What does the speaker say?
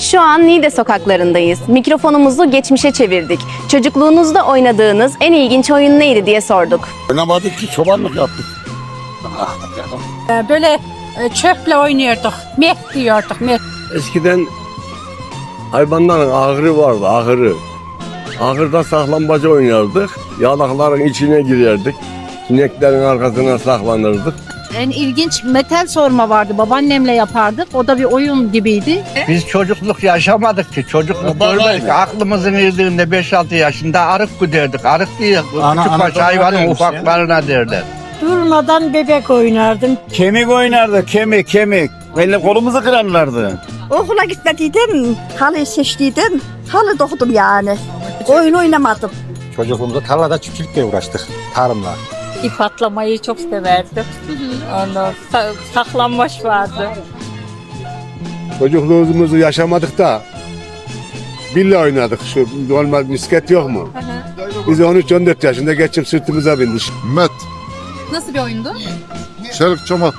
Şu an Niğde sokaklarındayız. Mikrofonumuzu geçmişe çevirdik. Çocukluğunuzda oynadığınız en ilginç oyun neydi diye sorduk. Oynamadık ki çobanlık yaptık. Ee, Böyle e, çöple oynuyorduk. Meh diyorduk. Meh. Eskiden hayvanların ahırı vardı, ahırı. Ahırda saklambaca oynardık. Yalakların içine girerdik. Sineklerin arkasına saklanırdık. En ilginç metal sorma vardı. Babaannemle yapardık. O da bir oyun gibiydi. Biz çocukluk yaşamadık ki. Çocukluk görmedik. Aklımızın erdiğinde 5-6 yaşında arık güderdik. Arık diye Ana- küçük baş Anadolu'da hayvanın öyleymiş ya. ufaklarına derler. Durmadan bebek oynardım. Kemik oynardı kemik kemik. Elle kolumuzu kırarlardı. Okula gitmediydim, halı seçtiydim, halı dokudum yani. Oyun oynamadım. Çocukluğumuzda tarlada çiftçilikle uğraştık. Tarımla. İp atlamayı çok severdim. Ondan sa- saklanmaç vardı. Çocukluğumuzu yaşamadık da billa oynadık. Şu normal misket yok mu? Biz 13-14 yaşında geçip sırtımıza bindik. Met, Nasıl bir oyundu? çelik çomak.